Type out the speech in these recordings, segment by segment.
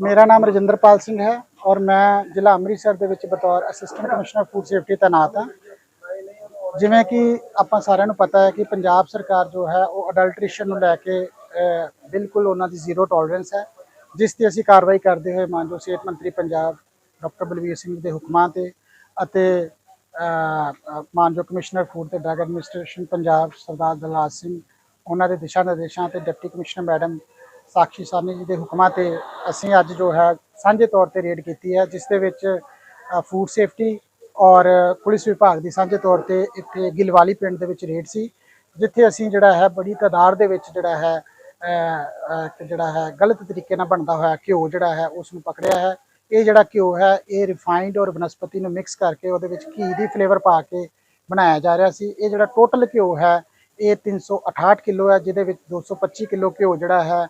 ਮੇਰਾ ਨਾਮ ਰਜਿੰਦਰਪਾਲ ਸਿੰਘ ਹੈ ਔਰ ਮੈਂ ਜ਼ਿਲ੍ਹਾ ਅੰਮ੍ਰਿਤਸਰ ਦੇ ਵਿੱਚ ਬਤੌਰ ਅਸਿਸਟੈਂਟ ਕਮਿਸ਼ਨਰ ਫੂਡ ਸੇਫਟੀ ਤੈਨਾਤ ਹਾਂ। ਜਿਵੇਂ ਕਿ ਆਪਾਂ ਸਾਰਿਆਂ ਨੂੰ ਪਤਾ ਹੈ ਕਿ ਪੰਜਾਬ ਸਰਕਾਰ ਜੋ ਹੈ ਉਹ ਅਡਲਟ੍ਰੇਸ਼ਨ ਨੂੰ ਲੈ ਕੇ ਬਿਲਕੁਲ ਉਹਨਾਂ ਦੀ ਜ਼ੀਰੋ ਟੋਲਰੈਂਸ ਹੈ। ਜਿਸ ਤੇ ਅਸੀਂ ਕਾਰਵਾਈ ਕਰਦੇ ਹੋਏ ਮਾਨਯੋਗ ਸਿਹਤ ਮੰਤਰੀ ਪੰਜਾਬ ਡਾਕਟਰ ਬਲਵੀਰ ਸਿੰਘ ਦੇ ਹੁਕਮਾਂ ਤੇ ਅਤੇ ਅਹ, ਅਹ, ਕਮਿਸ਼ਨਰ ਫੂਡ ਤੇ ਡਰੱਗ ਐਡਮਿਨਿਸਟ੍ਰੇਸ਼ਨ ਪੰਜਾਬ ਸਰਦਾਰ ਦਲਾਲ ਸਿੰਘ ਉਹਨਾਂ ਦੇ ਦਿਸ਼ਾ ਨਿਰਦੇਸ਼ਾਂ ਤੇ deputy commissioner madam Sakshi Sawhney ji ਦੇ ਹੁਕਮਾਂ ਤੇ ਅਸੀਂ ਅੱਜ ਜੋ ਹੈ ਸਾਂਝੇ ਤੌਰ ਤੇ ਰੇਡ ਕੀਤੀ ਹੈ, ਜਿਸ ਦੇ ਵਿੱਚ ਫੂਡ ਸੇਫਟੀ ਔਰ ਪੁਲਿਸ ਵਿਭਾਗ ਦੀ ਸਾਂਝੇ ਤੌਰ ਤੇ ਇੱਥੇ ਗਿਲਵਾਲੀ ਪਿੰਡ ਦੇ ਵਿੱਚ ਰੇਡ ਸੀ, ਜਿੱਥੇ ਅਸੀਂ ਜਿਹੜਾ ਹੈ ਬੜੀ ਤਾਦਾਦ ਦੇ ਵਿੱਚ ਜਿਹੜਾ ਹੈ ਇੱਕ ਜਿਹੜਾ ਹੈ ਗਲਤ ਤਰੀਕੇ ਨਾਲ ਬਣਦਾ ਹੋਇਆ ਘਿਓ ਜਿਹੜਾ ਹੈ ਉਸ ਨੂੰ ਪਕੜਿਆ ਹੈ। ਇਹ ਜਿਹੜਾ ਘਿਓ ਹੈ, ਇਹ ਰਿਫਾਈਨਡ ਔਰ ਬਨਸਪਤੀ ਨੂੰ ਮਿਕਸ ਕਰਕੇ ਉਹਦੇ ਵਿੱਚ ਘੀ ਦੀ ਫਲੇਵਰ ਪਾ ਕੇ ਬਣਾਇਆ ਜਾ ਰਿਹਾ ਸੀ। ਇਹ ਜਿਹੜਾ ਟੋਟਲ ਘਿਓ ਹੈ, ਇਹ 368 ਕਿਲੋ ਹੈ, ਜਿਹਦੇ ਵਿੱਚ 225 ਕਿਲੋ ਘਿਓ ਜਿਹੜਾ ਹੈ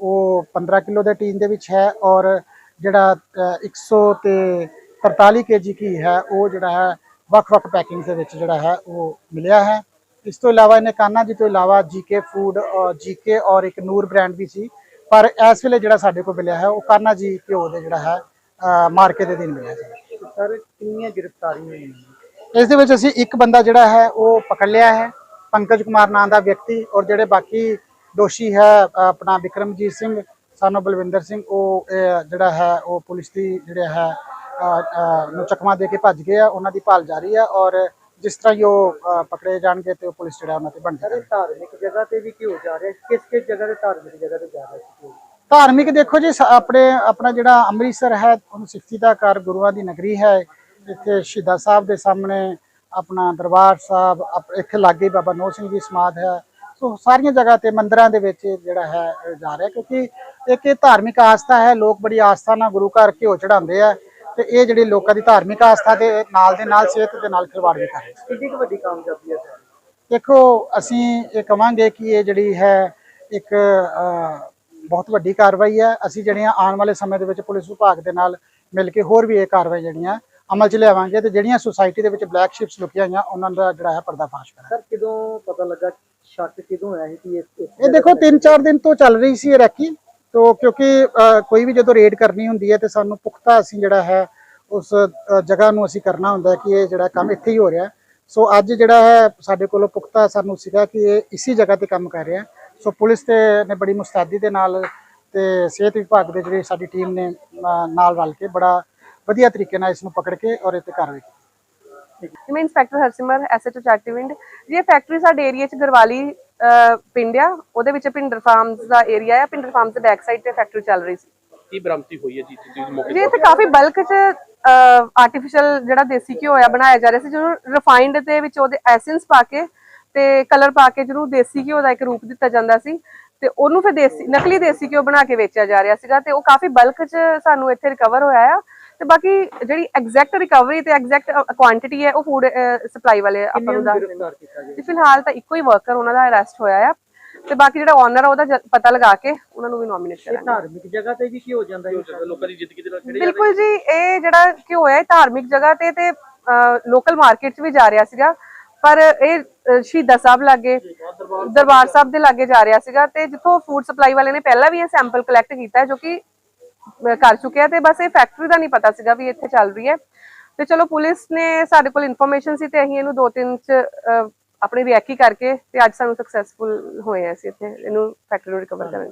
ਉਹ 15 ਕਿਲੋ ਦੇ ਟੀਨ ਦੇ ਵਿੱਚ ਹੈ ਔਰ ਜਿਹੜਾ ਅਹ, 100 ਤੇ 43 ਕੇਜੀ ਘੀ ਹੈ ਉਹ ਜਿਹੜਾ ਹੈ ਵੱਖ-ਵੱਖ ਪੈਕਿੰਗ ਦੇ ਵਿੱਚ ਜਿਹੜਾ ਹੈ ਉਹ ਮਿਲਿਆ ਹੈ। ਇਸ ਤੋਂ ਇਲਾਵਾ ਇਹਨੇ ਕਾਨਾ ਜੀ ਤੋਂ ਇਲਾਵਾ ਜੀਕੇ ਫੂਡ ਔਰ ਜੀਕੇ ਔਰ ਇੱਕ ਨੂਰ ਬ੍ਰਾਂਡ ਵੀ ਸੀ। ਪਰ ਇਸ ਵੇਲੇ ਜਿਹੜਾ ਸਾਡੇ ਕੋਲ ਮਿਲਿਆ ਹੈ ਉਹ ਕਾਨਾ ਜੀ ਘਿਓ ਦੇ ਜਿਹੜਾ ਹੈ ਮਾਰਕੇ ਦੇ ਦਿਨ ਮਿਲਿਆ ਸੀ। ਸਰ ਕਿੰਨੀਆਂ ਗ੍ਰਿਫਤਾਰੀਆਂ ਹੋਈਆਂ? ਇਸ ਦੇ ਵਿੱਚ ਅਸੀਂ ਇੱਕ ਬੰਦਾ ਜਿਹੜਾ ਹੈ ਉਹ ਪਕੜ ਲਿਆ ਹੈ। ਪੰਕਜ ਕੁਮਾਰ ਨਾਂ ਦਾ ਵਿਅਕਤੀ ਔਰ ਜਿਹੜੇ ਬਾਕੀ ਦੋਸ਼ੀ ਹੈ ਆਪਣਾ ਵਿਕਰਮਜੀਤ ਸਿੰਘ ਸਾਨੂੰ ਬਲਵਿੰਦਰ ਸਿੰਘ ਉਹ ਜਿਹੜਾ ਹੈ ਉਹ ਪੁਲਿਸ ਦੀ ਜਿਹੜਾ ਹੈ ਨੂੰ ਚਕਮਾ ਦੇ ਕੇ ਭੱਜ ਗਏ ਆ ਉਹਨਾਂ ਦੀ ਭਾਲ ਜਾਰੀ ਹੈ ਔਰ ਜਿਸ ਤਰ੍ਹਾਂ ਹੀ ਉਹ ਪਕੜੇ ਜਾਣਗੇ ਤੇ ਉਹ ਪੁਲਿਸ ਜਿਹੜਾ ਉਹਨਾਂ ਤੇ ਬਣ ਸਰ ਜਾਏਗੀ ਇਹ ਧਾਰਮਿਕ ਜਗ੍ਹਾ ਤੇ ਵੀ ਕਿਉਂ ਜਾ ਰਿਹਾ ਕਿਸ ਕਿਸ ਜਗ੍ਹਾ ਤੇ ਧਾਰਮਿਕ ਜਗ੍ਹਾ ਤੇ ਜਾ ਰਿਹਾ? ਧਾਰਮਿਕ ਦੇਖੋ ਜੀ ਆਪਣੇ ਆਪਣਾ ਜਿਹੜਾ ਅੰਮ੍ਰਿਤਸਰ ਹੈ ਉਹਨੂੰ ਸਿਫਤੀ ਦਾ ਘਰ ਗੁਰੂਆਂ ਦੀ ਨਗਰੀ ਹੈ ਇੱਥੇ ਸ਼ਹੀਦਾਂ ਸਾਹਿਬ ਦੇ ਸਾਹਮਣੇ ਆਪਣਾ ਦਰਬਾਰ ਸਾਹਿਬ ਇੱਥੇ ਲਾਗੇ ਹੀ ਬਾਬਾ ਨੋਹ ਸਿੰਘ ਦੀ ਸਮਾਧ ਹੈ ਸੋ ਸਾਰੀਆਂ ਜਗ੍ਹਾ ਤੇ ਮੰਦਿਰਾਂ ਦੇ ਵਿੱਚ ਜਿਹੜਾ ਹੈ ਜਾ ਰਿਹਾ ਕਿਉਂਕਿ ਇੱਕ ਇਹ ਧਾਰਮਿਕ ਆਸਥਾ ਹੈ ਲੋਕ ਬੜੀ ਆਸਥਾ ਨਾਲ ਗੁਰੂ ਘਰ ਘਿਓ ਚੜਾਉਂਦੇ ਆ ਤੇ ਇਹ ਜਿਹੜੀ ਲੋਕਾਂ ਦੀ ਧਾਰਮਿਕ ਆਸਥਾ ਦੇ ਨਾਲ ਦੇ ਨਾਲ ਸਿਹਤ ਦੇ ਨਾਲ ਖਿਲਵਾੜ ਵੀ ਕਰ ਰਹੇ ਕਿੰਨੀ ਵੱਡੀ ਕਾਮਯਾਬੀ ਹੈ ਦੇਖੋ ਅਸੀਂ ਇਹ ਕਵਾਂਗੇ ਕਿ ਇਹ ਜਿਹੜੀ ਹੈ ਇੱਕ ਬਹੁਤ ਵੱਡੀ ਕਾਰਵਾਈ ਹੈ। ਅਸੀਂ ਜਿਹੜੀਆਂ ਆਉਣ ਵਾਲੇ ਸਮੇਂ ਦੇ ਵਿੱਚ ਪੁਲਿਸ ਵਿਭਾਗ ਦੇ ਨਾਲ ਮਿਲ ਕੇ ਹੋਰ ਵੀ ਇਹ ਕਾਰਵਾਈ ਜਿਹੜੀਆਂ ਅਮਲ 'ਚ ਲਿਆਵਾਂਗੇ ਤੇ ਜਿਹੜੀਆਂ ਸੁਸਾਇਟੀ ਦੇ ਵਿੱਚ ਬਲੈਕ ਸ਼ਿਪਸ ਲੁਕੀਆਂ ਹੋਈਆਂ ਉਹਨਾਂ ਦਾ ਜਿਹੜਾ ਹੈ ਪਰਦਾਫਾਸ਼ ਕਰਾਂਗੇ। ਸਰ ਕਿਦੋਂ ਪਤਾ ਲੱਗਾ ਸ਼ੱਕ ਕਿਦੋਂ ਆਇਆ ਸੀ ਕਿ ਇਹ ਇਸ ਇਹ ਦੇਖੋ 3-4 ਦਿਨ ਤੋਂ ਚੱਲ ਰਹੀ ਸੀ ਇਹ ਰੈਕੀ। ਤੋਂ ਕਿਉਂਕਿ ਅ, ਕੋਈ ਵੀ ਜਦੋਂ ਰੇਡ ਕਰਨੀ ਹੁੰਦੀ ਹੈ ਤੇ ਸਾਨੂੰ ਪੁਖਤਾ ਅਸੀਂ ਜਿਹੜਾ ਹੈ ਉਸ ਅ, ਜਗ੍ਹਾ ਨੂੰ ਅਸੀਂ ਕਰਨਾ ਹੁੰਦਾ ਹੈ ਕਿ ਇਹ ਜਿਹੜਾ ਕੰਮ ਇੱਥੇ ਹੀ ਹੋ ਰਿਹਾ ਸੋ ਅੱਜ ਜਿਹੜਾ ਹੈ ਸਾਡੇ ਕੋਲੋਂ ਪੁਖਤਾ ਸਾਨੂੰ ਸੀਗਾ ਕਿ ਇਹ ਇਸੀ ਜਗ੍ਹਾ ਤੇ ਕੰਮ ਕਰ ਰਿਹਾ ਸੋ ਪੁਲਿਸ ਤੇ ਨੇ ਬੜੀ ਮੁਸਤੈਦੀ ਦੇ ਨਾਲ ਤੇ ਸਿਹਤ ਵਿਭਾਗ ਦੇ ਜਿਹੜੀ ਸਾਡੀ ਟੀਮ ਨੇ ਅ, ਨਾਲ ਰਲ ਕੇ ਬੜਾ ਵਧੀਆ ਤਰੀਕੇ ਨਾਲ ਇਸ ਨੂੰ ਪਕੜ ਕੇ ਔਰ ਇਹ ਤੇ ਕਾਰਵਾਈ ਕੀਤੀ। ਮੈਂ ਇੰਸਪੈਕਟਰ ਹਰਸਿਮਰ ਐਸਐਚਓ ਚਾਟੀਵਿੰਡ ਜੀ ਫੈਕਟਰੀ ਸਾਡੇ ਏਰੀਆ ਚ ਗਰਵਾਲੀ ਪਿੰਡ ਆ। ਉਹਦੇ ਵਿੱਚ ਪਿੰਡਰ ਫਾਰਮਸ ਦਾ ਏਰੀਆ ਆ। ਪਿੰਡਰ ਫਾਰਮਸ ਦੇ ਬੈਕ ਸਾਈਡ ਤੇ ਫੈਕਟਰੀ ਚੱਲ ਰਹੀ ਸੀ। ਕੀ ਬਰਾਮਦੀ ਹੋਈ ਹੈ ਜੀ? ਤੁਸੀਂ ਮੌਕੇ ਜੀ ਇੱਥੇ ਕਾਫੀ ਬਲਕ ਚ ਆਰਟੀਫੀਸ਼ੀਅਲ ਜਿਹੜਾ ਦੇਸੀ ਘਿਓ ਆ ਬਣਾਇਆ ਜਾ ਰਿਹਾ ਸੀ। ਜਿਹਨੂੰ ਰਿਫਾਈਨਡ ਦੇ ਵਿੱਚ ਉਹਦੇ ਐਸੈਂਸ ਪਾ ਕੇ ਤੇ ਕਲਰ ਪਾ ਕੇ ਜਿਹਨੂੰ ਦੇਸੀ ਘਿਓ ਦਾ ਇੱਕ ਰੂਪ ਦਿੱਤਾ ਜਾਂਦਾ ਸੀ। ਤੇ ਉਹਨੂੰ ਫਿਰ ਦੇਸੀ ਨਕਲੀ ਦੇਸੀ ਘਿਓ ਬਣਾ ਕੇ ਵੇਚਿਆ ਜਾ ਰਿਹਾ ਸੀਗਾ। ਤੇ ਉਹ ਕਾਫੀ ਬਲਕ ਚ ਸਾਨੂੰ ਇੱਥੇ ਰਿਕਵਰ ਹੋਇਆ ਆ। ਤੇ ਬਾਕੀ ਜਿਹੜੀ ਐਗਜ਼ੈਕਟ ਰਿਕਵਰੀ ਤੇ ਐਗਜ਼ੈਕਟ ਕੁਆਂਟੀਟੀ ਹੈ ਉਹ ਫੂਡ ਸਪਲਾਈ ਵਾਲੇ ਆਪਾਂ ਨੂੰ ਦੱਸ ਗਿਆ? ਤੇ ਫਿਲਹਾਲ ਤਾਂ ਇੱਕੋ ਹੀ ਵਰਕਰ ਉਹਨਾਂ ਦਾ ਅਰੈਸਟ ਹੋਇਆ ਆ। ਤੇ ਬਾਕੀ ਜਿਹੜਾ ਓਨਰ ਆ ਉਹਦਾ ਪਤਾ ਲਗਾ ਕੇ ਉਹਨਾਂ ਨੂੰ ਵੀ ਨੋਮੀਨੇਟ ਇਹ ਕਰਾਂਗੇ। ਧਾਰਮਿਕ ਜਗ੍ਹਾ ਤੇ ਵੀ ਕੀ ਹੋ ਜਾਂਦਾ ਹੈ ਲੋਕਾਂ ਦੀ ਜ਼ਿੰਦਗੀ ਦੇ ਨਾਲ ਖੇਡੇ ਬਿਲਕੁਲ ਜੀ ਇਹ ਜਿਹੜਾ ਘਿਓ ਹੈ ਇਹ ਧਾਰਮਿਕ ਜਗ੍ਹਾ ਤੇ ਤੇ ਲੋਕਲ ਮਾਰਕੀਟ 'ਚ ਵੀ ਜਾ ਰਿਹਾ ਸੀਗਾ। ਪਰ ਇਹ ਸ਼ਹੀਦਾਂ ਸਾਹਿਬ ਲਾਗੇ ਦਰਬਾਰ ਸਾਹਿਬ ਦੇ ਲਾਗੇ ਜਾ ਰਿਹਾ ਸੀਗਾ। ਤੇ ਜਿੱਥੋਂ ਫੂਡ ਸਪਲਾਈ ਵਾਲੇ ਨੇ ਪਹਿਲਾਂ ਵੀ ਇਹ ਸੈਂਪਲ ਕਲੈਕਟ ਕੀਤਾ ਹੈ ਜੋ ਕਿ ਕਰ ਚੁੱਕਿਆ ਤੇ ਬਸ ਇਹ ਫੈਕਟਰੀ ਦਾ ਨਹੀਂ ਪਤਾ ਸੀਗਾ ਵੀ ਇੱਥੇ ਚੱਲ ਰਹੀ ਹੈ। ਤੇ ਚਲੋ ਪੁਲਿਸ ਨੇ ਸਾਡੇ ਕੋਲ ਇਨਫੋਰਮੇਸ਼ਨ ਸੀ ਤੇ ਅਸੀਂ ਇਹਨੂੰ ਦੋ ਤਿੰਨ ਚ ਅ, ਆਪਣੀ ਰਿਐਕੀ ਕਰਕੇ ਤੇ ਅੱਜ ਸਾਨੂੰ ਸਕਸੈਸਫੁਲ ਹੋਏ ਆ ਅਸੀਂ ਇੱਥੇ। ਇਹਨੂੰ ਫੈਕਟਰੀ ਨੂੰ ਰਿਕਵਰ ਕਰਨ।